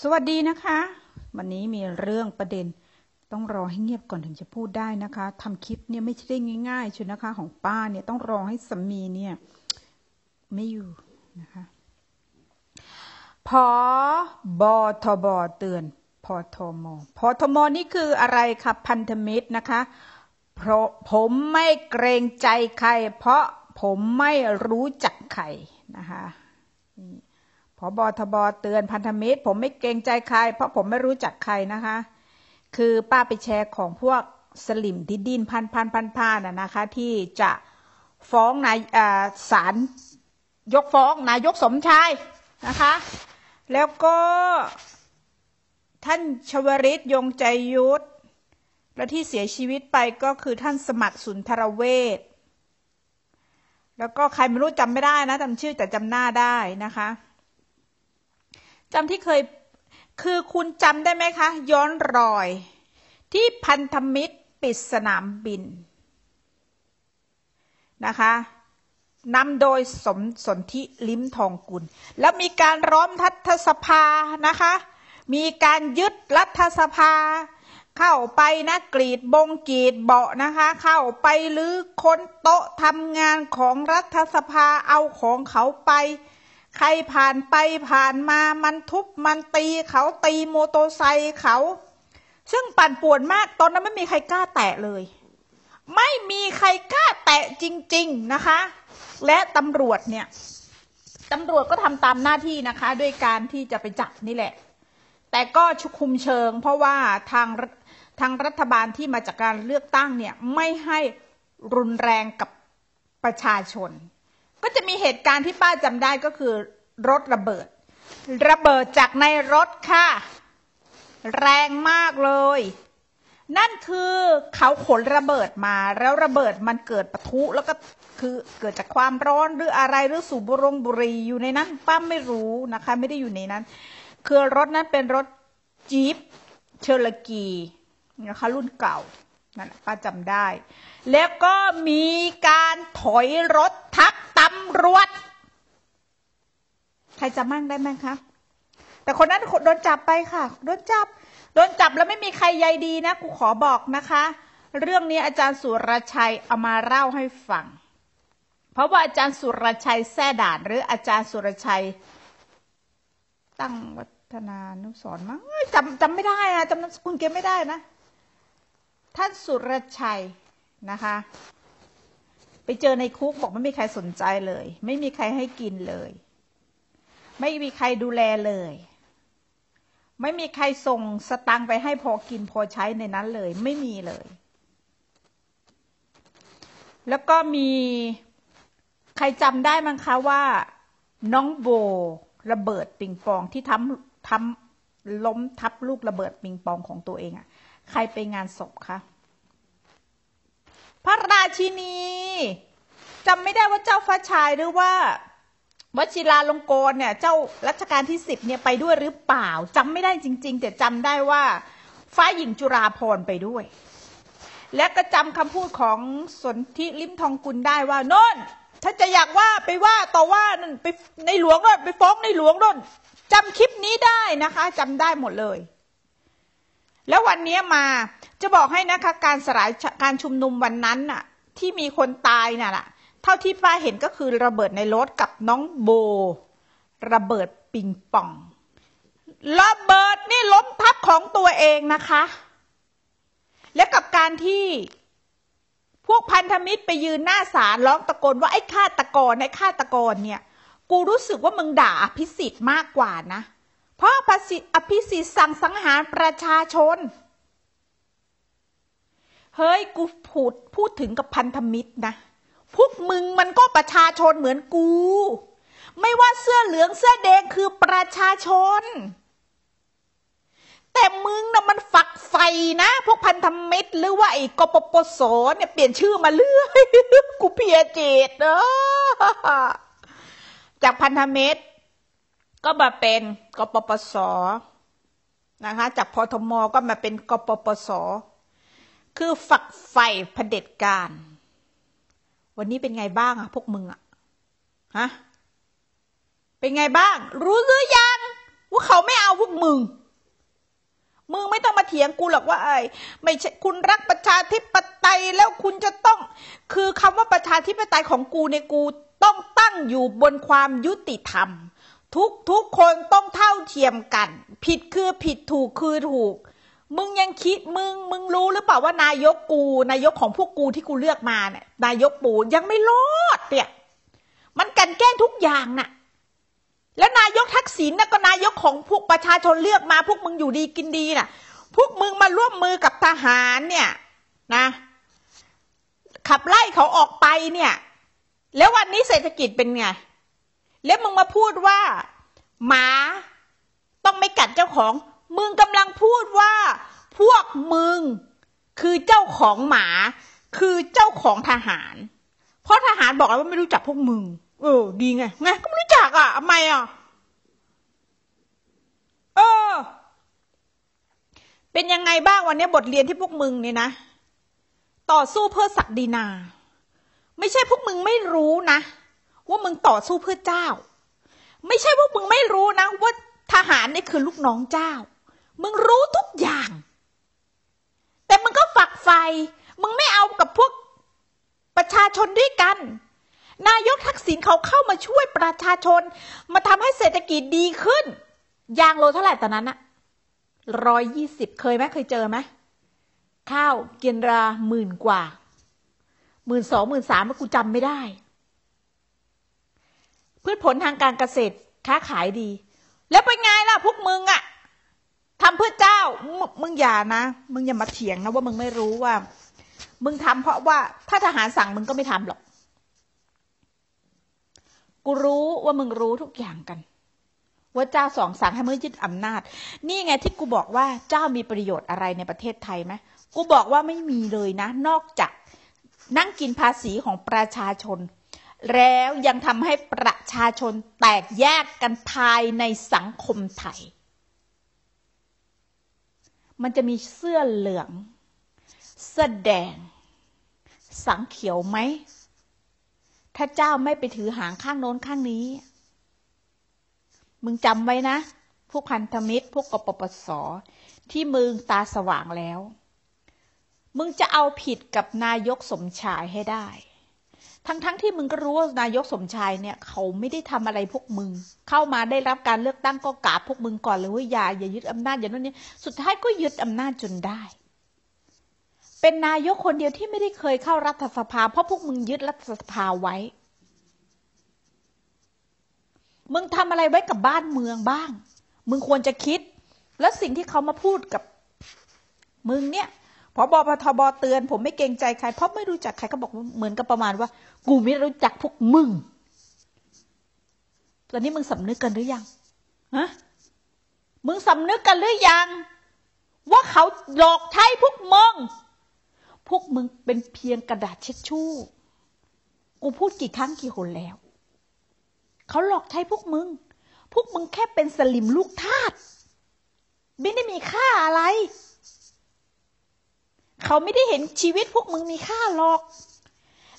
สวัสดีนะคะ วันนี้มีเรื่องประเด็น ต้องรอให้เงียบก่อนถึงจะพูดได้นะคะทำคลิปเนี่ยไม่ใช่ได้ง่ายๆชุดนะคะ ของป้าเนี่ยต้องรอให้สามีเนี่ย ไม่อยู่นะคะพอบอทบเตือนพอทมพอทมนี่คืออะไรคะพันธมิตรนะคะ เพราะผมไม่เกรงใจใคร เพราะผมไม่รู้จักใครนะคะนี่ พอบอทบเตือนพันธมิตร ผมไม่เกรงใจใคร เพราะผมไม่รู้จักใครนะคะ คือป้าไปแชร์ของพวกสลิมที่ดินพันพันพันพันนะคะ ที่จะฟ้องนายศาลยกฟ้องนายกสมชายนะคะ แล้วก็ท่านชวริตยงใจยุทธและที่เสียชีวิตไปก็คือท่านสมัครสุนทรเวชแล้วก็ใครไม่รู้จำไม่ได้นะจำชื่อแต่จำหน้าได้นะคะ จำที่เคยคือคุณจำได้ไหมคะ ย้อนรอย ที่พันธมิตรปิดสนามบินนะคะนำโดยสมสนธิลิ้มทองกุล แล้วมีการร้อมทัศสภานะคะ มีการยึดรัฐสภา เข้าไปนะกรีดบงกรีดเบาะนะคะ เข้าไปหรือค้นโต๊ะทำงานของรัฐสภาเอาของเขาไป ใครผ่านไปผ่านมามันทุบมันตีเขาตีโมโตไซค์เขา ซึ่งปั่นป่วนมากตอนนั้นไม่มีใครกล้าแตะเลย ไม่มีใครกล้าแตะจริง ๆนะคะ และตำรวจเนี่ยตำรวจก็ทำตามหน้าที่นะคะ ด้วยการที่จะไปจับนี่แหละ แต่ก็ชุคุมเชิง เพราะว่าทางทางรัฐบาลที่มาจากการเลือกตั้งเนี่ยไม่ให้รุนแรงกับประชาชน ก็จะมีเหตุการณ์ที่ป้าจำได้ก็คือ รถระเบิด ระเบิดจากในรถค่ะ แรงมากเลย นั่นคือเขาขนระเบิดมา แล้วระเบิดมันเกิดปะทุแล้วก็คือเกิดจากความร้อนหรืออะไรหรือสูบบุรงบุรีอยู่ในนั้นป้าไม่รู้นะคะ ไม่ได้อยู่ในนั้น คือรถนั้นเป็นรถจี๊ปเชลกีนะคะรุ่นเก่านั่นป้าจำได้ แล้วก็มีการถอยรถทักำรวจ ใครจำมั่งได้ไหมคะ แต่คนนั้นโดนจับไปค่ะ โดนจับ โดนจับแล้วไม่มีใครใยดีนะ กูขอบอกนะคะ เรื่องนี้อาจารย์สุรชัยเอามาเล่าให้ฟัง เพราะว่าอาจารย์สุรชัยแซ่ด่าน หรืออาจารย์สุรชัย ตั้งวัฒนานุสรมั้งจำจำไม่ได้นะจำนามสกุลเกไม่ได้นะ ท่านสุรชัยนะคะ ไปเจอในคุกบอกไม่มีใครสนใจเลย ไม่มีใครให้กินเลย ไม่มีใครดูแลเลย ไม่มีใครส่งสตังไปให้พอกินพอใช้ในนั้นเลย ไม่มีเลย แล้วก็มีใครจำได้มั้งคะว่า น้องโบระเบิดปิงปองที่ทำทำล้มทับลูกระเบิดปิงปองของตัวเองอะ่ะใครไปงานศพคะ พระราชินีจำไม่ได้ว่าเจ้าฟ้าชายหรือว่าวชิราลงกรเนี่ย เจ้ารัชกาลที่สิบเนี่ยไปด้วยหรือเปล่าจำไม่ได้จริง ๆ แต่จำได้ว่าฟ้าหญิงจุราพรไปด้วย และก็จำคำพูดของสนธิลิมทองกุลได้ว่าโน่นถ้าจะอยากว่าไปว่าต่อว่านั่นไปในหลวงโน่นไปฟ้องในหลวงโน่นจำคลิปนี้ได้นะคะจำได้หมดเลย แล้ววันนี้มาจะบอกให้นะคะการสลายการชุมนุมวันนั้นน่ะ ที่มีคนตายน่ะเท่าที่ฟ้าเห็นก็คือระเบิดในรถกับน้องโบ ระเบิดปิงปอง ระเบิดนี่ล้มทับของตัวเองนะคะ และกับการที่พวกพันธมิตรไปยืนหน้าศาลร้องตะโกนว่าไอ้ฆาตกรไอ้ฆาตกรเนี่ย กูรู้สึกว่ามึงด่าอภิสิทธิ์มากกว่านะ เพราะอภิสิทธิ์สั่งสังหารประชาชน เฮ้ยกูพูดพูดถึงกับพันธมิตรนะ พวกมึงมันก็ประชาชนเหมือนกู ไม่ว่าเสื้อเหลืองเสื้อแดงคือประชาชน แต่มึงนะมันฝักใฝ่นะ พวกพันธมิตร หรือว่าไอ้กปปสเนี่ยเปลี่ยนชื่อมาเรื่อย กูเพียเจตเนอะจากพันธมิตร ก็มาเป็นกปปสนะคะจากพทมก็มาเป็นกปปส คือฝักใฝ่เผด็จการ วันนี้เป็นไงบ้างอะพวกมึงอะฮะเป็นไงบ้าง รู้หรือยังว่าเขาไม่เอาพวกมึง มึงไม่ต้องมาเถียงกูหรอกว่าไอ้ไม่ใช่คุณรักประชาธิปไตยแล้วคุณจะต้อง คือคำว่าประชาธิปไตยของกูในกูต้องตั้งอยู่บนความยุติธรรม ทุกทุกคนต้องเท่าเทียมกัน ผิดคือผิดถูกคือถูก มึงยังคิดมึงมึงรู้หรือเปล่าว่านายกกู นายกของพวกกูที่กูเลือกมาเนี่ยนายกปูยังไม่รอดเนี่ยมันกันแกล้งทุกอย่างน่ะ แล้วนายกทักษิณน่ะก็นายกของพวกประชาชนเลือกมา พวกมึงอยู่ดีกินดีน่ะ พวกมึงมาร่วมมือกับทหารเนี่ยนะ ขับไล่เขาออกไปเนี่ย แล้ววันนี้เศรษฐกิจเป็นไง แล้วมึงมาพูดว่า หมา ต้องไม่กัดเจ้าของ มึงกำลังพูดว่า พวกมึง คือเจ้าของหมา คือเจ้าของทหาร เพราะทหารบอกแล้วว่าไม่รู้จักพวกมึง เออ ดีไงไงก็ไม่รู้จักอะทำไมอะเออ เป็นยังไงบ้างวันนี้บทเรียนที่พวกมึงเนี่ยนะต่อสู้เพื่อศักดินา ไม่ใช่พวกมึงไม่รู้นะ ว่ามึงต่อสู้เพื่อเจ้า ไม่ใช่พวกมึงไม่รู้นะว่าทหารนี่คือลูกน้องเจ้า มึงรู้ทุกอย่าง แต่มึงก็ฝักใฝ่มึงไม่เอากับพวกประชาชนด้วยกัน นายกทักษิณเขาเข้ามาช่วยประชาชน มาทำให้เศรษฐกิจดีขึ้น ยางโลเท่าไหร่ตอนนั้นอะร้อยยี่สิบเคยไหมเคยเจอไหมข้าวเกียนราหมื่นกว่าหมื่นสองหมื่นสามกูจำไม่ได้ พืชผลทางการเกษตรค้าขายดี แล้วเป็นไงล่ะพวกมึงอะทำเพื่อเจ้า มึงอย่านะ มึงอย่ามาเถียงนะว่ามึงไม่รู้ว่า มึงทำเพราะว่าถ้าทหารสั่งมึงก็ไม่ทำหรอก กูรู้ว่ามึงรู้ทุกอย่างกัน ว่าเจ้าสองสั่งให้มึงยึดอำนาจ นี่ไงที่กูบอกว่าเจ้ามีประโยชน์อะไรในประเทศไทยไหมกูบอกว่าไม่มีเลยนะ นอกจากนั่งกินภาษีของประชาชน แล้วยังทำให้ประชาชนแตกแยกกันภายในสังคมไทย มันจะมีเสื้อเหลือง เสื้อแดง สังเขียวไหม ถ้าเจ้าไม่ไปถือหางข้างโน้นข้างนี้ มึงจำไว้นะ พวกพันธมิตร พวกกปปส ที่มึงตาสว่างแล้ว มึงจะเอาผิดกับนายกสมชายให้ได้ ทั้งๆทที่มึงก็รู้ว่านายกสมชายเนี่ย เขาไม่ได้ทำอะไรพวกมึง เข้ามาได้รับการเลือกตั้งก็กราบพวกมึงก่อนเลยว่าอย่าอย่ายึดอำนาจอย่างนั้นนี่สุดท้ายก็ยึดอำนาจจนได้ เป็นนายกคนเดียวที่ไม่ได้เคยเข้ารัฐสภา เพราะพวกมึงยึดรัฐสภาไว้ มึงทำอะไรไว้กับบ้านเมืองบ้าง มึงควรจะคิด แล้วสิ่งที่เขามาพูดกับมึงเนี่ย พอบอพทบเตือน ผมไม่เกรงใจใคร เพราะไม่รู้จักใครก็บอกเหมือนกับประมาณว่า กูไม่รู้จักพวกมึง ตอนนี้มึงสำนึกกันหรือยังฮะมึงสำนึกกันหรือยัง ว่าเขาหลอกใช้พวกมึง พวกมึงเป็นเพียงกระดาษเช็ดชู่ กูพูดกี่ครั้งกี่หนแล้ว เขาหลอกใช้พวกมึง พวกมึงแค่เป็นสลิมลูกทาสไม่ได้มีค่าอะไร เขาไม่ได้เห็นชีวิตพวกมึงมีค่าหรอก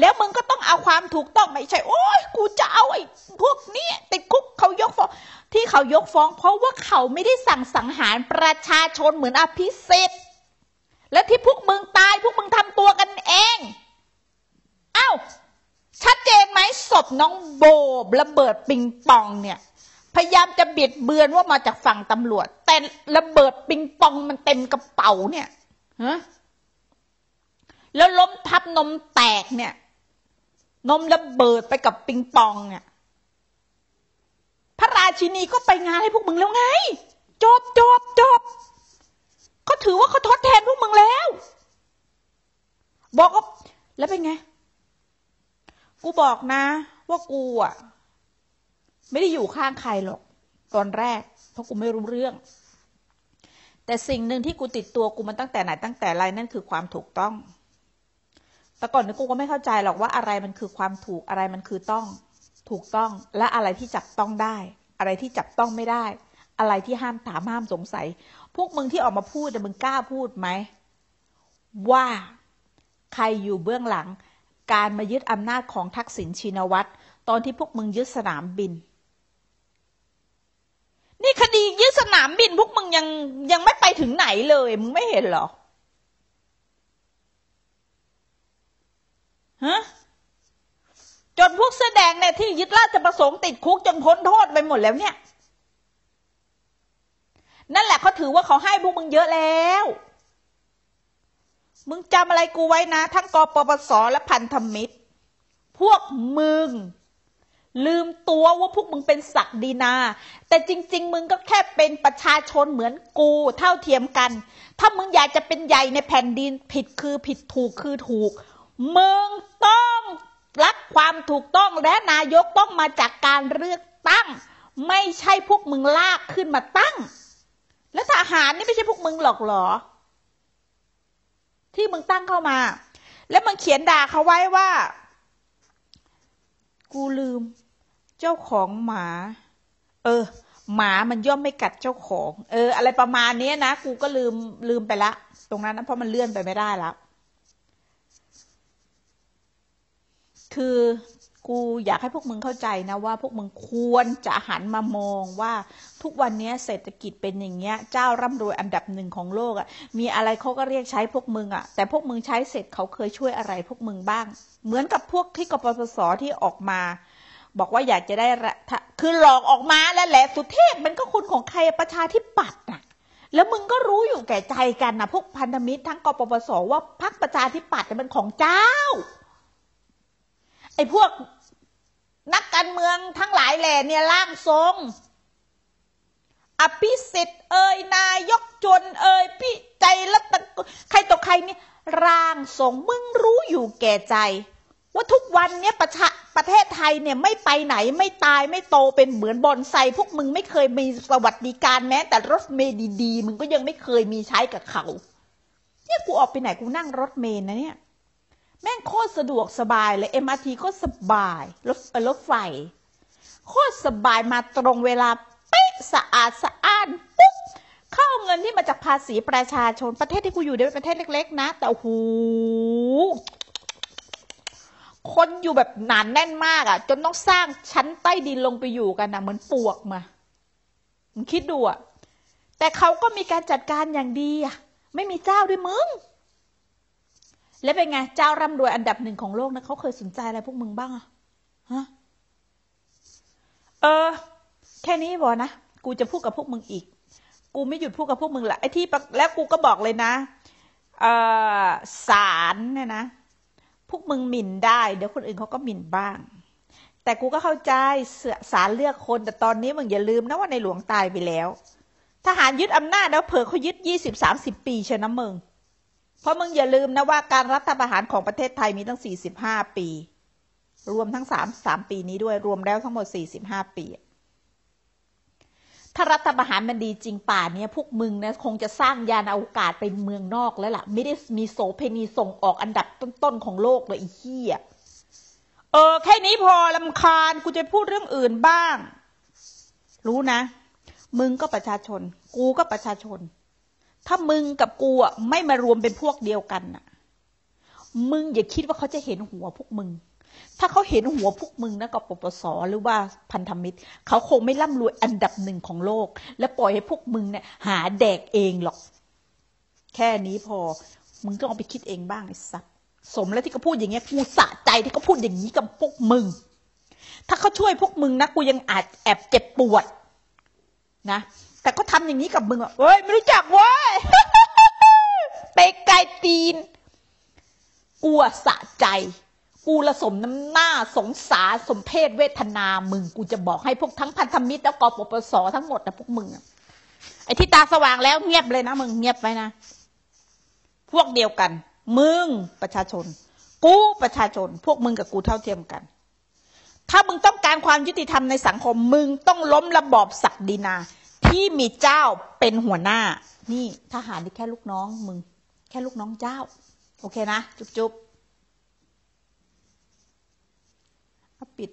แล้วมึงก็ต้องเอาความถูกต้องไม่ใช่ โอ้ยกูจะเอาไอ้พวกนี้ติดคุกเขายกฟ้อง ที่เขายกฟ้อง เพราะว่าเขาไม่ได้สั่งสังหารประชาชนเหมือนอภิสิทธิ์และที่พวกมึงตายพวกมึงทำตัวกันเองอ้าวชัดเจนไหมศพน้องโบระเบิดปิงปองเนี่ย พยายามจะบิดเบือนว่ามาจากฝั่งตำรวจ แต่ระเบิดปิงปองมันเต็มกระเป๋าเนี่ยฮะ แล้วล้มทับนมแตกเนี่ย นมระเบิดไปกับปิงปองเนี่ยพระราชินีก็ไปงานให้พวกมึงแล้วไง จบจบจบเขาถือว่าเขาทดแทนพวกมึงแล้ว บอกว่าแล้วเป็นไง กูบอกนะ ว่ากูอะ ไม่ได้อยู่ข้างใครหรอก ตอนแรก เพราะกูไม่รู้เรื่อง แต่สิ่งหนึ่งที่กูติดตัวกูมันตั้งแต่ไหนตั้งแต่ไรนั่นคือความถูกต้อง แต่ก่อนนี้กูก็ไม่เข้าใจหรอกว่าอะไรมันคือความถูกอะไรมันคือต้อง ถูกต้องและอะไรที่จับต้องได้ อะไรที่จับต้องไม่ได้ อะไรที่ห้ามถามห้ามสงสัย พวกมึงที่ออกมาพูดแต่มึงกล้าพูดไหมว่าใครอยู่เบื้องหลัง การมายึดอำนาจของทักษิณชินวัตรตอนที่พวกมึงยึดสนามบิน นี่คดียึดสนามบินพวกมึงยังยังไม่ไปถึงไหนเลย มึงไม่เห็นหรอ ฮะ จนพวกเสื้อแดงเนี่ย ที่ยึดราชประสงค์ติดคุกจนพ้นโทษไปหมดแล้วเนี่ย นั่นแหละเขาถือว่าเขาให้พวกมึงเยอะแล้ว มึงจำอะไรกูไว้นะ ทั้งกปปสและพันธมิตร พวกมึง ลืมตัวว่าพวกมึงเป็นศักดินา แต่จริง ๆ มึงก็แค่เป็นประชาชนเหมือนกูเท่าเทียมกัน ถ้ามึงอยากจะเป็นใหญ่ในแผ่นดินผิดคือผิดถูกคือถูก มึงต้อง รักความถูกต้องและนายกต้องมาจากการเลือกตั้ง ไม่ใช่พวกมึงลากขึ้นมาตั้ง แล้วทหารนี่ไม่ใช่พวกมึงหรอกหรอ ที่มึงตั้งเข้ามา แล้วมึงเขียนด่าเขาไว้ว่า กูลืม เจ้าของหมา เออ หมามันย่อมไม่กัดเจ้าของ เออ อะไรประมาณนี้นะ กูก็ลืมลืมไปละ ตรงนั้นนะเพราะมันเลื่อนไปไม่ได้แล้ว คือกูอยากให้พวกมึงเข้าใจนะว่าพวกมึงควรจะหันมามองว่าทุกวันนี้เศรษฐกิจเป็นอย่างเงี้ย เจ้าร่ำรวยอันดับหนึ่งของโลกอะ่ะ มีอะไรเขาก็เรียกใช้พวกมึงอะ่ะ แต่พวกมึงใช้เสร็จเขาเคยช่วยอะไรพวกมึงบ้าง เหมือนกับพวกที่กปปสที่ออกมา บอกว่าอยากจะได้ระคือหลอกออกมาแล้วแหละสุเทพมันก็คุณของใครประชาธิปัตย์น่ะแล้วมึงก็รู้อยู่แก่ใจกันนะพวกพันธมิตรทั้งกปปสว่าพรรคประชาธิปัตย์เป็นของเจ้า อ้พวกนักการเมืองทั้งหลายแหล่เนี่ยร่างทรง อภิสิทธิ์เอ่ยนายกจนเอ่ยพี่ใจรัตใครต่อใครเนี่ยร่างทรงมึงรู้อยู่แก่ใจ ว่าทุกวันเนี่ยประชาประเทศไทยเนี่ยไม่ไปไหนไม่ตายไม่โตเป็นเหมือนบอนไซพวกมึงไม่เคยมีสวัสดิการแม้ แต่รถเมล์ดีๆมึงก็ยังไม่เคยมีใช้กับเขา เนี่ยกูออกไปไหนกูนั่งรถเมล์นะเนี่ย แม่งโคตรสะดวกสบายเลย MRT ก็สบายรถรถไฟ โคตรสบายมาตรงเวลาเป๊ะสะอาดสะอ้านปุ๊บเข้าเงินที่มาจากภาษีประชาชนประเทศที่กูอยู่เนี่ยเป็นประเทศเล็ก ๆ นะ แต่โอ้โหคนอยู่แบบหนานแน่นมากอะ่ะ จนต้องสร้างชั้นใต้ดินลงไปอยู่กันนะเหมือนปวกมามึงคิดดูอะ่ะแต่เขาก็มีการจัดการอย่างดีอะ่ะไม่มีเจ้าด้วยมึง แล้วเป็นไง เจ้าร่ำรวยอันดับหนึ่งของโลกนะเขาเคยสนใจอะไรพวกมึงบ้างอะฮะเออ แค่นี้บอนะ กูจะพูดกับพวกมึงอีก กูไม่หยุดพูดกับพวกมึงละไอ้ที่แล้วกูก็บอกเลยนะเออสารเนี่ยนะ พวกมึงหมิ่นได้ เดี๋ยวคนอื่นเขาก็หมิ่นบ้าง แต่กูก็เข้าใจสารเลือกคน แต่ตอนนี้มึงอย่าลืมนะว่าในหลวงตายไปแล้ว ทหารยึดอำนาจแล้วเผอเขายึดยี่สิบสามสิบปีเชนะมึง เพราะมึงอย่าลืมนะว่าการรัฐประหารของประเทศไทยมีตั้งสี่สิบห้าปี รวมทั้งสามสามปีนี้ด้วยรวมแล้วทั้งหมดสี่สิบห้าปี ถ้ารัฐประหารมันดีจริงป่านี้พวกมึงนะคงจะสร้างยานอวกาศไปเมืองนอกแล้วล่ะ ไม่ได้มีโสเพณีส่งออกอันดับต้นๆของโลกเลยอีเหี้ยเออแค่นี้พอลำคาญกูจะพูดเรื่องอื่นบ้าง รู้นะ มึงก็ประชาชน กูก็ประชาชน ถ้ามึงกับกูอะไม่มารวมเป็นพวกเดียวกันน่ะ มึงอย่าคิดว่าเขาจะเห็นหัวพวกมึง ถ้าเขาเห็นหัวพวกมึงนะกับปปสหรือว่าพันธมิตร เขาคงไม่ร่ำรวยอันดับหนึ่งของโลก และปล่อยให้พวกมึงเนี่ยหาแดกเองหรอก แค่นี้พอ มึงต้องเอาไปคิดเองบ้างไอ้สัสสมแล้วที่เขาพูดอย่างเงี้ยกูสะใจที่เขาพูดอย่างนี้กับพวกมึง ถ้าเขาช่วยพวกมึงนะกูยังอาจแอบเจ็บปวดนะ แต่ก็ทำอย่างนี้กับมึงอะเฮ้ยไม่รู้จักเว้ยไปไกลตีนกูสะใจ กูละสมน้ำหน้าสงสารสมเพศเวทนามึง กูจะบอกให้พวกทั้งพันธมิตรแล้วกปปสทั้งหมดนะพวกมึงไอ้ที่ตาสว่างแล้วเงียบเลยนะมึงเงียบไว้นะ พวกเดียวกัน มึงประชาชน กูประชาชน พวกมึงกับกูเท่าเทียมกัน ถ้ามึงต้องการความยุติธรรมในสังคม มึงต้องล้มระบอบศักดินา ที่มีเจ้าเป็นหัวหน้า นี่ทหารนี่แค่ลูกน้องมึง แค่ลูกน้องเจ้า โอเคนะ จุ๊บจุ๊บปิด